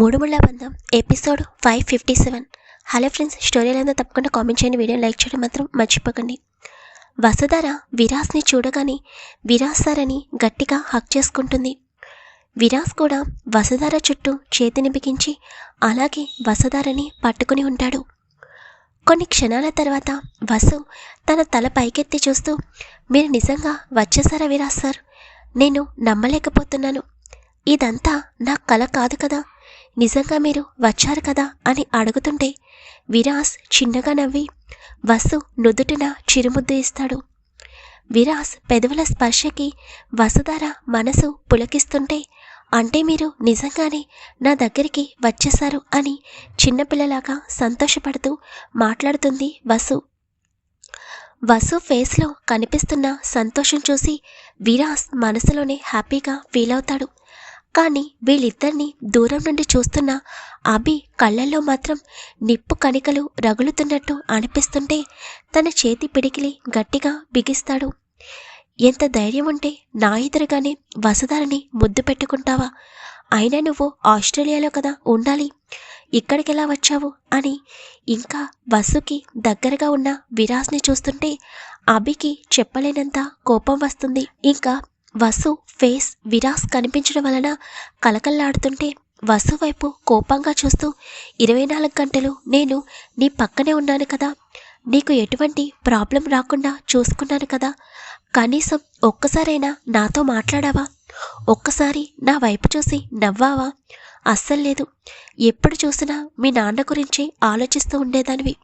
మూడు ముళ్ళ బంధం episode five fifty seven. Hello friends story లేదా తప్పకుండా కామెంట్ చేయండి. వీడియో లైక్ చేయడం మాత్రం మర్చిపోకండి. వసుధార విరాస్ని చూడగానే విరాస్ సార్ అని గట్టిగా హక్ చేసుకుంటుంది. విరాస్ కూడా వసుధార చుట్టూ చేతిని బిగించి అలాగే వసుధారని పట్టుకుని ఉంటాడు. కొన్ని క్షణాల తర్వాత వసు తన తల పైకెత్తి చూస్తూ మీరు నిజంగా వచ్చేసారా విరాస్ సార్? నేను నమ్మలేకపోతున్నాను. ఇదంతా నా కల కాదు కదా. నిజంగా మీరు వచ్చారు కదా అని అడుగుతుంటే విరాస్ చిన్నగా నవ్వి వసు నుదుటిన చిరుముద్దు ఇస్తాడు. విరాస్ పెదవుల స్పర్శకి వసుధార మనసు పులకిస్తుంటే అంటే మీరు నిజంగానే నా దగ్గరికి వచ్చేశారు అని చిన్నపిల్లలాగా సంతోషపడుతూ మాట్లాడుతుంది వసు. వసు ఫేస్లో కనిపిస్తున్న సంతోషం చూసి విరాస్ మనసులోనే హ్యాపీగా ఫీల్ అవుతాడు కానీ వీళ్ళిద్దరినీ దూరం నుండి చూస్తున్న అభి కళ్ళల్లో మాత్రం నిప్పు కణికలు రగులుతున్నట్టు అనిపిస్తుంటే తన చేతి పిడికిలి గట్టిగా బిగిస్తాడు. ఎంత ధైర్యం ఉంటే నా ఎదురుగానే వసదారిని ముద్దు పెట్టుకుంటావా? అయినా నువ్వు ఆస్ట్రేలియాలో కదా ఉండాలి. ఇక్కడికెలా వచ్చావు? అని ఇంకా వసుకి దగ్గరగా ఉన్న విరాస్ని చూస్తుంటే అభికి చెప్పలేనంత కోపం వస్తుంది. ఇంకా వసు ఫేస్ విరాస్ కనిపించడం వలన కలకల్లాడుతుంటే వసు వైపు కోపంగా చూస్తూ ఇరవై నాలుగు గంటలు నేను నీ పక్కనే ఉన్నాను కదా. నీకు ఎటువంటి ప్రాబ్లం రాకుండా చూసుకున్నాను కదా. కనీసం ఒక్కసారైనా నాతో మాట్లాడావా? ఒక్కసారి నా వైపు చూసి నవ్వావా? అస్సలు లేదు. ఎప్పుడు చూసినా మీ నాన్న గురించి ఆలోచిస్తూ ఉండేదానివి.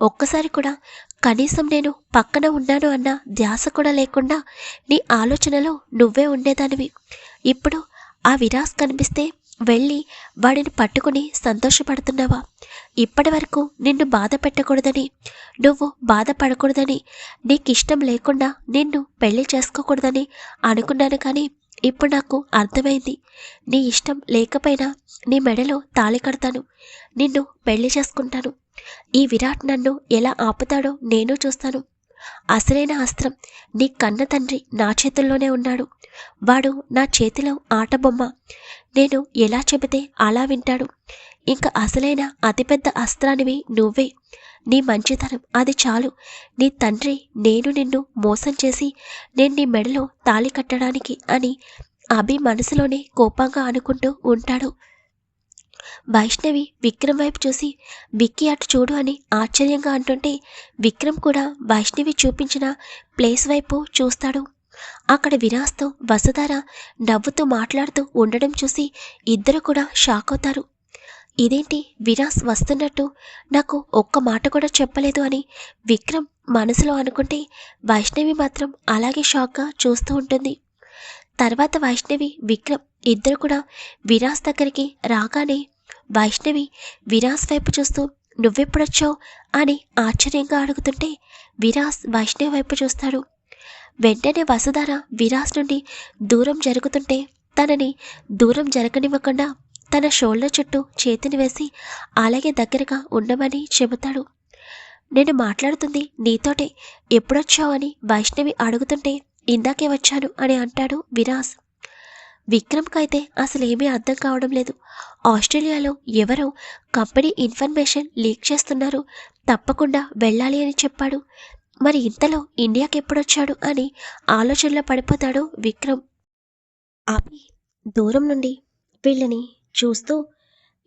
ఒక్కసారి కూడా కనీసం నేను పక్కన ఉన్నాను అన్న ధ్యాస కూడా లేకుండా నీ ఆలోచనలో నువ్వే ఉండేదానివి. ఇప్పుడు ఆ విరాస్ కనిపిస్తే వెళ్ళి వాడిని పట్టుకుని సంతోషపడుతున్నావా? ఇప్పటి వరకు నిన్ను బాధ పెట్టకూడదని నువ్వు బాధపడకూడదని నీకిష్టం లేకుండా నిన్ను పెళ్ళి చేసుకోకూడదని అనుకున్నాను కానీ ఇప్పుడు నాకు అర్థమైంది. నీ ఇష్టం లేకపోయినా నీ మెడలో తాళి కడతాను. నిన్ను పెళ్ళి చేసుకుంటాను. ఈ విరాట్ నన్ను ఎలా ఆపుతాడో నేను చూస్తాను. అసలైన అస్త్రం నీ కన్న తండ్రి నా చేతుల్లోనే ఉన్నాడు. వాడు నా చేతిలో ఆటబొమ్మ నేను ఎలా చెబితే అలా వింటాడు. ఇంకా అసలైన అతిపెద్ద అస్త్రానివి నువ్వే. నీ మంచితనం అది చాలు. నీ తండ్రి నేను నిన్ను మోసం చేసి నేను నీ మెడలో తాళి కట్టడానికి అని అభి మనసులోనే కోపంగా అనుకుంటూ ఉంటాడు. వైష్ణవి విక్రమ్ వైపు చూసి విక్కీ అటు చూడు అని ఆశ్చర్యంగా అంటుంటే విక్రమ్ కూడా వైష్ణవి చూపించిన ప్లేస్ వైపు చూస్తాడు. అక్కడ విరాస్తో వసుధార నవ్వుతూ మాట్లాడుతూ ఉండడం చూసి ఇద్దరు కూడా షాక్ అవుతారు. ఇదేంటి? విరాస్ వస్తున్నట్టు నాకు ఒక్క మాట కూడా చెప్పలేదు అని విక్రమ్ మనసులో అనుకుంటే వైష్ణవి మాత్రం అలాగే షాక్గా చూస్తూ ఉంటుంది. తర్వాత వైష్ణవి విక్రమ్ ఇద్దరు కూడా విరాస్ దగ్గరికి రాగానే వైష్ణవి విరాస్ వైపు చూస్తూ నువ్వెప్పుడొచ్చావు? అని ఆశ్చర్యంగా అడుగుతుంటే విరాస్ వైష్ణవి వైపు చూస్తాడు. వెంటనే వసుధార విరాస్ నుండి దూరం జరుగుతుంటే తనని దూరం జరగనివ్వకుండా తన షోల్డర్ చుట్టూ చేతిని వేసి అలాగే దగ్గరగా ఉండమని చెబుతాడు. నేను మాట్లాడుతుంది నీతోటే. ఎప్పుడొచ్చావు? అని వైష్ణవి అడుగుతుంటే ఇందాకే వచ్చాను అని అంటాడు విరాస్. విక్రమ్కైతే అసలేమీ అర్థం కావడం లేదు. ఆస్ట్రేలియాలో ఎవరో కంపెనీ ఇన్ఫర్మేషన్ లీక్ చేస్తున్నారు. తప్పకుండా వెళ్ళాలి అని చెప్పాడు. మరి ఇంతలో ఇండియాకి ఎప్పుడొచ్చాడు అని ఆలోచనలో పడిపోతాడు విక్రమ్. అభి దూరం నుండి వీళ్ళని చూస్తూ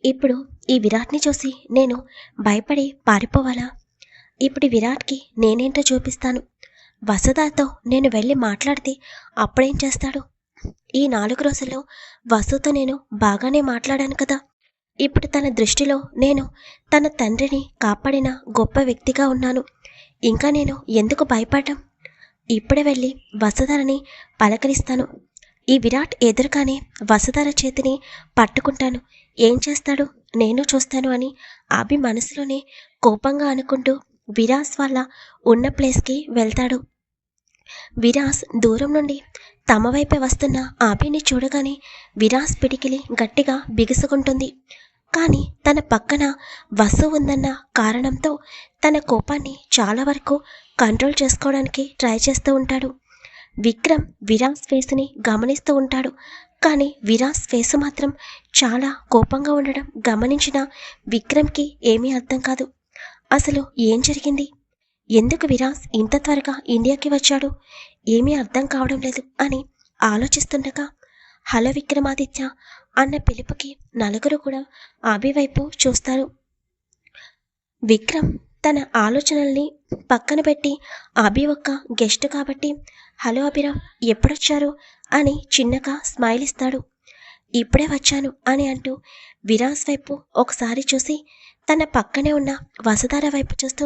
ఇప్పుడు ఈ విరాట్ని చూసి నేను భయపడి పారిపోవాలా? ఇప్పుడు విరాట్కి నేనేంటో చూపిస్తాను. వసుదాతో నేను వెళ్ళి మాట్లాడితే అప్పుడేం చేస్తాడు? ఈ నాలుగు రోజుల్లో వసుతో నేను బాగానే మాట్లాడాను కదా. ఇప్పుడు తన దృష్టిలో నేను తన తండ్రిని కాపాడిన గొప్ప వ్యక్తిగా ఉన్నాను. ఇంకా నేను ఎందుకు భయపడ్డం? ఇప్పుడే వెళ్ళి వసుధరని పలకరిస్తాను. ఈ విరాట్ ఎదురుగానే వసుధర చేతిని పట్టుకుంటాను. ఏం చేస్తాడు? నేను చూస్తాను అని అభి మనసులోనే కోపంగా అనుకుంటూ విరాస్ వాళ్ళ ఉన్న ప్లేస్కి వెళ్తాడు. విరాస్ దూరం నుండి తమ వైపే వస్తున్న అభిని చూడగానే విరాస్ పిడికిలి గట్టిగా బిగుసుకుంటుంది. కానీ తన పక్కన వసు ఉందన్న కారణంతో తన కోపాన్ని చాలా వరకు కంట్రోల్ చేసుకోవడానికి ట్రై చేస్తూ ఉంటాడు. విక్రమ్ విరాస్ ఫేస్ని గమనిస్తూ ఉంటాడు. కానీ విరాస్ ఫేసు మాత్రం చాలా కోపంగా ఉండడం గమనించిన విక్రమ్కి ఏమీ అర్థం కాదు. అసలు ఏం జరిగింది? ఎందుకు విరాస్ ఇంత త్వరగా ఇండియాకి వచ్చాడు? ఏమీ అర్థం కావడం లేదు అని ఆలోచిస్తుండగా హలో విక్రమాదిత్య అన్న పిలుపుకి నలుగురు కూడా ఆబి వైపు చూస్తారు. విక్రమ్ తన ఆలోచనల్ని పక్కన పెట్టి అభి ఒక్క గెస్ట్ కాబట్టి హలో అభిరామ్ ఎప్పుడొచ్చారు? అని చిన్నగా స్మైల్ ఇస్తాడు. ఇప్పుడే వచ్చాను అని అంటూ విరాస్ వైపు ఒకసారి చూసి తన పక్కనే ఉన్న వసుధార వైపు చూస్తూ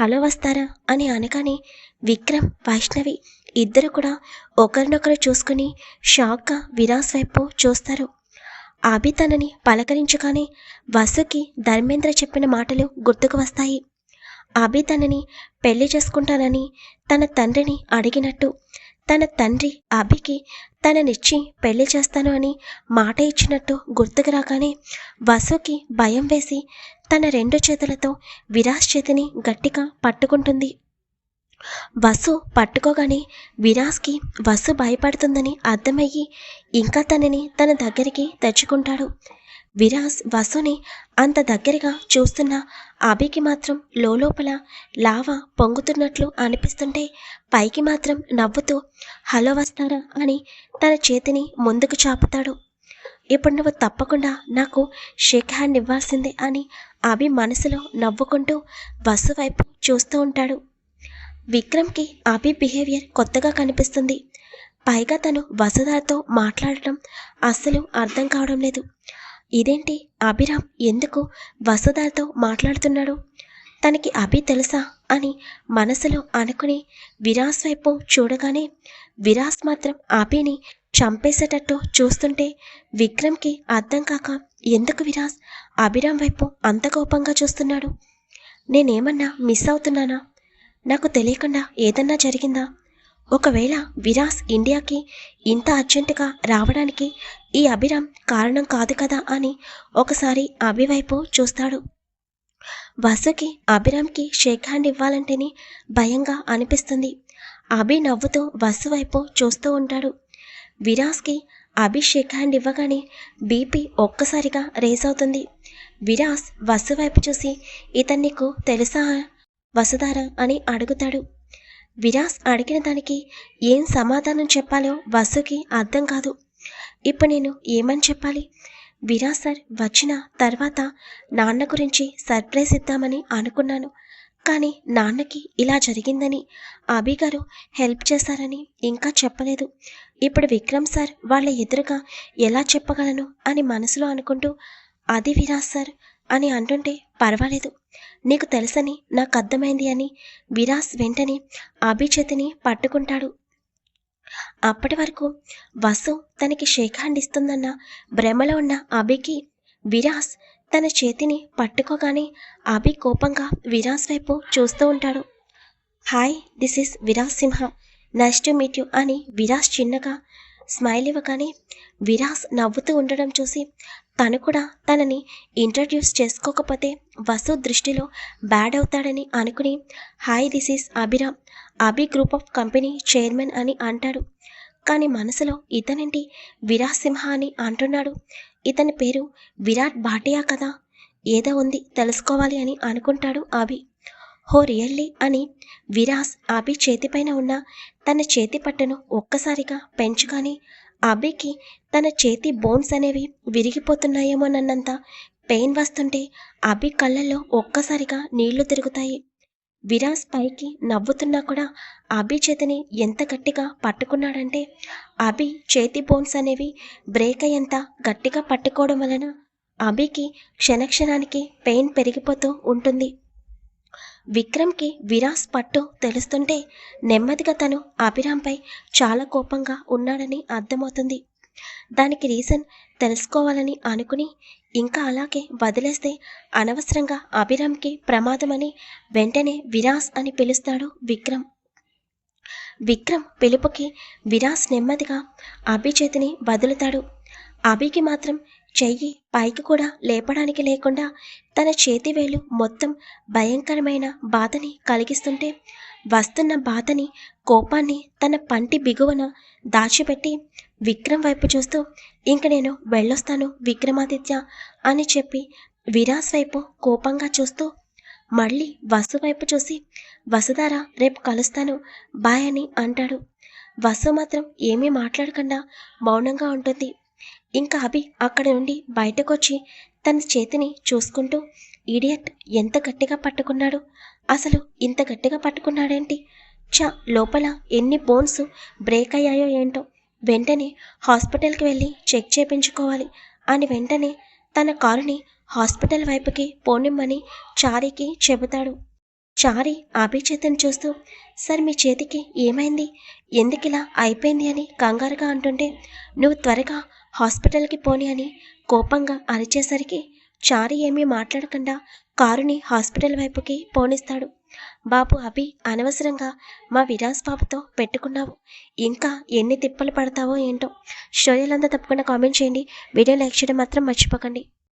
హలో వస్తారా? అని అనగానే విక్రమ్ వైష్ణవి ఇద్దరు కూడా ఒకరినొకరు చూసుకుని షాక్గా విరాస్ వైపు చూస్తారు. అభి తనని పలకరించగానే వసుకి ధర్మేంద్ర చెప్పిన మాటలు గుర్తుకు వస్తాయి. అభి తనని పెళ్ళి చేసుకుంటానని తన తండ్రిని అడిగినట్టు తన తండ్రి అభికి తననిచ్చి పెళ్ళి చేస్తాను అని మాట ఇచ్చినట్టు గుర్తుకు రాగానే వసుకి భయం వేసి తన రెండు చేతులతో విరాస్ చేతిని గట్టిగా పట్టుకుంటుంది. వసు పట్టుకోగానే విరాస్కి వసు భయపడుతుందని అర్థమయ్యి ఇంకా తనని తన దగ్గరికి తెచ్చుకుంటాడు. విరాస్ వసుని అంత దగ్గరగా చూస్తున్న అభికి మాత్రం లోపల లావా పొంగుతున్నట్లు అనిపిస్తుంటే పైకి మాత్రం నవ్వుతూ హలో వస్తారా? అని తన చేతిని ముందుకు చాపుతాడు. ఇప్పుడు నువ్వు తప్పకుండా నాకు షేక్ హ్యాండ్ ఇవ్వాల్సిందే అని అభి మనసులో నవ్వుకుంటూ వసు వైపు చూస్తూ ఉంటాడు. విక్రమ్కి అభి బిహేవియర్ కొత్తగా కనిపిస్తుంది. పైగా తను వసుధాతో మాట్లాడటం అస్సలు అర్థం కావడం లేదు. ఇదేంటి అభిరామ్ ఎందుకు వసుధాతో మాట్లాడుతున్నాడు? తనకి అభి తెలుసా అని మనసులో అనుకుని విరాస్ వైపు చూడగానే విరాస్ మాత్రం అభిని చంపేసేటట్టు చూస్తుంటే విక్రమ్కి అర్థం కాక ఎందుకు విరాస్ అభిరామ్ వైపు అంత కోపంగా చూస్తున్నాడు. నేనేమన్నా మిస్ అవుతున్నానా? నాకు తెలియకుండా ఏదన్నా జరిగిందా? ఒకవేళ విరాస్ ఇండియాకి ఇంత అర్జెంటుగా రావడానికి ఈ అభిరామ్ కారణం కాదు కదా అని ఒకసారి అభివైపు చూస్తాడు. వసుకి అభిరామ్కి షేక్ హ్యాండ్ ఇవ్వాలంటేనే భయంగా అనిపిస్తుంది. అభి నవ్వుతూ వసు వైపు చూస్తూ ఉంటాడు. విరాస్కి అభిషేక్ హ్యాండ్ ఇవ్వగానే బీపీ ఒక్కసారిగా రేజ్ అవుతుంది. విరాస్ వసు వైపు చూసి ఇతను నీకు తెలుసా వసుధార? అని అడుగుతాడు. విరాస్ అడిగిన దానికి ఏం సమాధానం చెప్పాలో వసుకి అర్థం కాదు. ఇప్పుడు నేను ఏమని చెప్పాలి? విరాస్ సార్ వచ్చిన తర్వాత నాన్న గురించి సర్ప్రైజ్ ఇద్దామని అనుకున్నాను. కానీ నాన్నకి ఇలా జరిగిందని అభి గారు హెల్ప్ చేశారని ఇంకా చెప్పలేదు. ఇప్పుడు విక్రమ్ సార్ వాళ్ళ ఎదురుగా ఎలా చెప్పగలను అని మనసులో అనుకుంటూ అది విరాజ్ సార్ అని అంటుంటే పర్వాలేదు. నీకు తెలుసని నాకు అర్థమైంది అని విరాస్ వెంటనే అభి చేతిని పట్టుకుంటాడు. అప్పటి వరకు వసు తనకి షేక్ హ్యాండ్ ఇస్తుందన్న భ్రమలో ఉన్న అభికి విరాస్ తన చేతిని పట్టుకోగానే అభి కోపంగా విరాస్ వైపు చూస్తూ ఉంటాడు. Hi this is Viraj Simha. Nice to meet you అని విరాజ్ చిన్నగా స్మైల్ ఇవ్వగానే విరాస్ నవ్వుతూ ఉండడం చూసి తను కూడా తనని ఇంట్రడ్యూస్ చేసుకోకపోతే వసు దృష్టిలో బ్యాడ్ అవుతాడని అనుకుని hi this is Abhiram. Abhi group of company chairman అని అంటాడు. కానీ మనసులో ఇతనేంటి? విరాజ్ సింహ అని అంటున్నాడు. ఇతని పేరు విరాట్ భాటియా కదా? ఏదో ఉంది తెలుసుకోవాలి అని అనుకుంటాడు అభి హో రియల్లీ అని విరాస్ అభి చేతిపైన ఉన్న తన చేతి పట్టును ఒక్కసారిగా పెంచుకొని అభికి తన చేతి బోన్స్ అనేవి విరిగిపోతున్నాయేమోనన్నంత పెయిన్ వస్తుంటే అభి కళ్ళల్లో ఒక్కసారిగా నీళ్ళు తిరుగుతాయి. విరాస్ పైకి నవ్వుతున్నా కూడా అభి చేతిని ఎంత గట్టిగా పట్టుకున్నాడంటే అభి చేతి బోన్స్ అనేవి బ్రేక్ అయ్యేంత గట్టిగా పట్టుకోవడం వలన అభికి క్షణక్షణానికి పెయిన్ పెరిగిపోతూ ఉంటుంది. విక్రమ్కి విరాస్ పట్టు తెలుస్తుంటే నెమ్మదిగా తను అభిరాంపై చాలా కోపంగా ఉన్నాడని అర్థమవుతుంది. దానికి రీజన్ తెలుసుకోవాలని అనుకుని ఇంకా అలాగే వదిలేస్తే అనవసరంగా అభిరామ్కి ప్రమాదమని వెంటనే విరాస్ అని పిలుస్తాడు విక్రమ్. విక్రమ్ పిలుపుకి విరాస్ నెమ్మదిగా అభి చేతిని వదులుతాడు. అభికి మాత్రం చెయ్యి పైకి కూడా లేపడానికి లేకుండా తన చేతి వేలు మొత్తం భయంకరమైన బాధని కలిగిస్తుంటే వస్తున్న బాధని కోపాన్ని తన పంటి బిగువన దాచిపెట్టి విక్రమ్ వైపు చూస్తూ ఇంక నేను వెళ్ళొస్తాను విక్రమాదిత్య అని చెప్పి విరాస్ వైపు కోపంగా చూస్తూ మళ్ళీ వసు వైపు చూసి వసుధార రేపు కలుస్తాను బాయ్ అని అంటాడు. వసు మాత్రం ఏమీ మాట్లాడకుండా మౌనంగా ఉంటుంది. ఇంకా అభి అక్కడ నుండి బయటకొచ్చి తన చేతిని చూసుకుంటూ ఇడియట్ ఎంత గట్టిగా పట్టుకున్నాడు? అసలు ఇంత గట్టిగా పట్టుకున్నాడేంటి? చ లోపల ఎన్ని బోన్స్ బ్రేక్ అయ్యాయో ఏంటో? వెంటనే హాస్పిటల్కి వెళ్ళి చెక్ చేయించుకోవాలి అని వెంటనే తన కారుని హాస్పిటల్ వైపుకి పోనిమ్మని చారీకి చెబుతాడు. చారి అభి చేతిని చూస్తూ సార్ మీ చేతికి ఏమైంది? ఎందుకిలా అయిపోయింది అని కంగారుగా అంటుంటే నువ్వు త్వరగా హాస్పిటల్కి పోని అని కోపంగా అరిచేసరికి చారి ఏమీ మాట్లాడకుండా కారుని హాస్పిటల్ వైపుకి పోనిస్తాడు. బాబు అభి అనవసరంగా మా విరాస్ బాబుతో పెట్టుకున్నావు. ఇంకా ఎన్ని తిప్పలు పడతావో ఏంటో. స్టోరీలంతా తప్పకుండా కామెంట్ చేయండి. వీడియో లైక్ చేయడం మాత్రం మర్చిపోకండి.